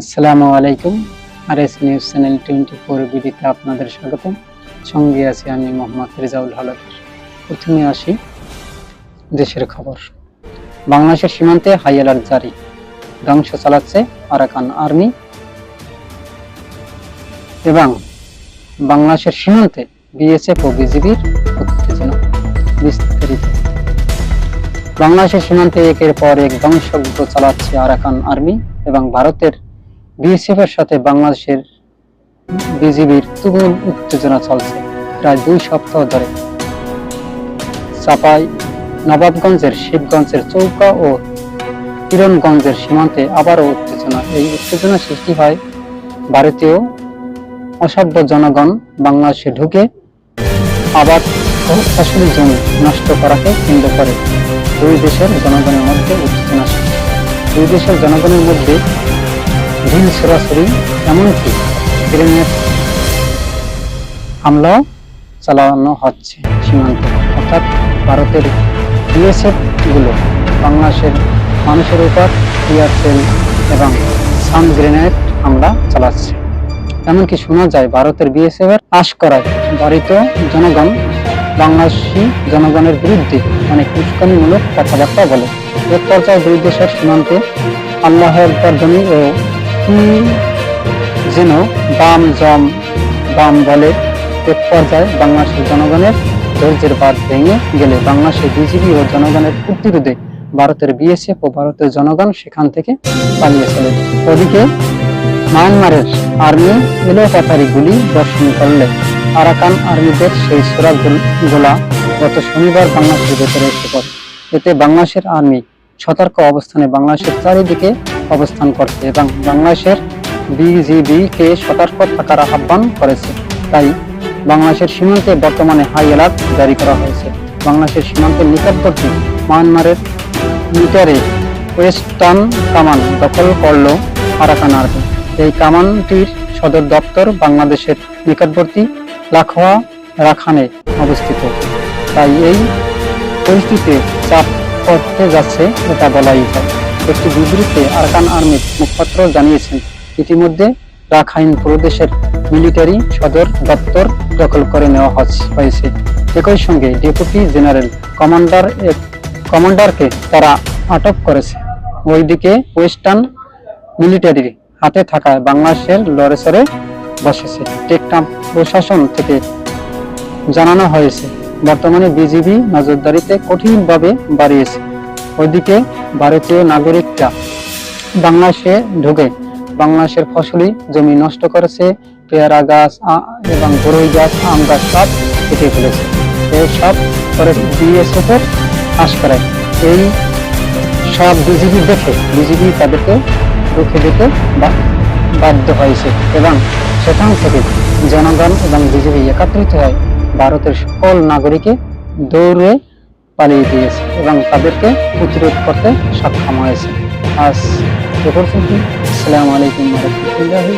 আসসালামু আলাইকুম। R S news channel twenty four বিডিতে আপনাদের স্বাগতম। সঙ্গে আছি আমি মোহাম্মদ রেজাউল হালাদার প্রথমে আসি দেশের খবর। বাংলাদেশের সীমান্তে হাই অ্যালার্ট জারি। ধ্বংস চালাচ্ছে আরাকান আর্মি। এবং বাংলাদেশের সীমান্তে বিএসএফ ও বিজিবির উত্তেজনা। বিস্তারিত। বাংলাদেশের সীমান্তে একের পর এক ধ্বংসযজ্ঞ চালাচ্ছে আরাকান আর্মি এবং ভারতের বিএসএফ এর সাথে বাংলাদেশের বিজিবির তুমুল উত্তেজনা চলছে প্রায় দুই সপ্তাহ ধরে। চাপাই, নবাবগঞ্জের শিবগঞ্জের চৌকা ও কিরণগঞ্জের সীমান্তে আবারও উত্তেজনা। এই উত্তেজনা সৃষ্টি হয় ভারতীয় অসভ্য জনগণ বাংলাদেশে ঢুকে আবার ও ফসলি জমি নষ্ট করাকে কেন্দ্র করে। দুই দেশের জনগণের মধ্যে উত্তেজনা দুই দেশের জনগণের মধ্যে ঢিল সরাসরি এমনকি গ্রেনেড হামলাও চালানো হচ্ছে সীমান্ত। অর্থাৎ ভারতের বিএসএফগুলো বাংলাদেশের মানুষের উপর টিয়ারসেল এবং সান গ্রেনেড হামলা চালাচ্ছে। এমনকি শোনা যায় ভারতের বিএসএফ এর আশ করায় ভারিত জনগণ বাংলাদেশি জনগণের বিরুদ্ধে অনেক উস্কানিমূলক কথাবার্তা বলে। এক পর্যায়ে দুই দেশের সীমান্তে আল্লাহর তর্জনী ও কি যেন বাম জম, বাম বলে এক পর্যায়ে বাংলাদেশের জনগণের ধৈর্যের বাদ ভেঙে গেলে বাংলাদেশের বিজিবি ও জনগণের প্রতিরোধে ভারতের বিএসএফ ও ভারতের জনগণ সেখান থেকে পালিয়ে চলে। ওদিকে মায়ানমারের আর্মি এলোপাতারি গুলি বর্ষণ করলে আরাকান আর্মিদের সেই সোরা গোলা গত শনিবার বাংলাদেশের ভেতরে এসে পড়ে। এতে বাংলাদেশের আর্মি সতর্ক অবস্থানে বাংলাদেশের চারিদিকে অবস্থান করছে এবং বাংলাদেশের বিজিবি কে সতর্ক থাকার আহ্বান করেছে। তাই বাংলাদেশের সীমান্তে বর্তমানে হাই অ্যালার্ট জারি করা হয়েছে। বাংলাদেশের সীমান্তের নিকটবর্তী মায়ানমারের মিটারে ওয়েস্টার্ন কামান দখল করল আরাকান আর্মি। এই কামানটির সদর দপ্তর বাংলাদেশের নিকটবর্তী লাখোয়া রাখানে অবস্থিত। তাই এই পরিস্থিতিতে চাপ করতে যাচ্ছে, এটা বলাই যায়। একটি বিবৃতিতে আরাকান আর্মির মুখপাত্র জানিয়েছেন, ইতিমধ্যে রাখাইন প্রদেশের মিলিটারি সদর দপ্তর দখল করে নেওয়া হয়েছে। একই সঙ্গে ডেপুটি জেনারেল কমান্ডার কমান্ডারকে তারা আটক করেছে। ওইদিকে ওয়েস্টার্ন মিলিটারির হাতে থাকায় বাংলাদেশের লড়েসরে বসেছে। টেকটাম প্রশাসন থেকে জানানো হয়েছে, বর্তমানে বিজিবি নজরদারিতে কঠিনভাবে বাড়িয়েছে। ওইদিকে ভারতীয় নাগরিকরা বাংলাদেশে ঢুকে। বাংলাদেশের ফসলি জমি নষ্ট করেছে, পেয়ারা গাছ এবং বরই গাছ, আম গাছ সব কেটে ফেলেছে। এই সব করে বিএসএফ এর আশ করায়। এই সব বিজিবি দেখে বিজিবি তাদেরকে রুখে দিতে বাধ্য হয়েছে এবং সেখান থেকে জনগণ এবং বিজেপি একত্রিত হয় ভারতের সকল নাগরিকে দৌড়ে পালিয়ে দিয়েছে এবং তাদেরকে প্রতিরোধ করতে সক্ষম হয়েছে। আজ এ পর্যন্ত। আসসালামু আলাইকুম রহমতুল্লাহি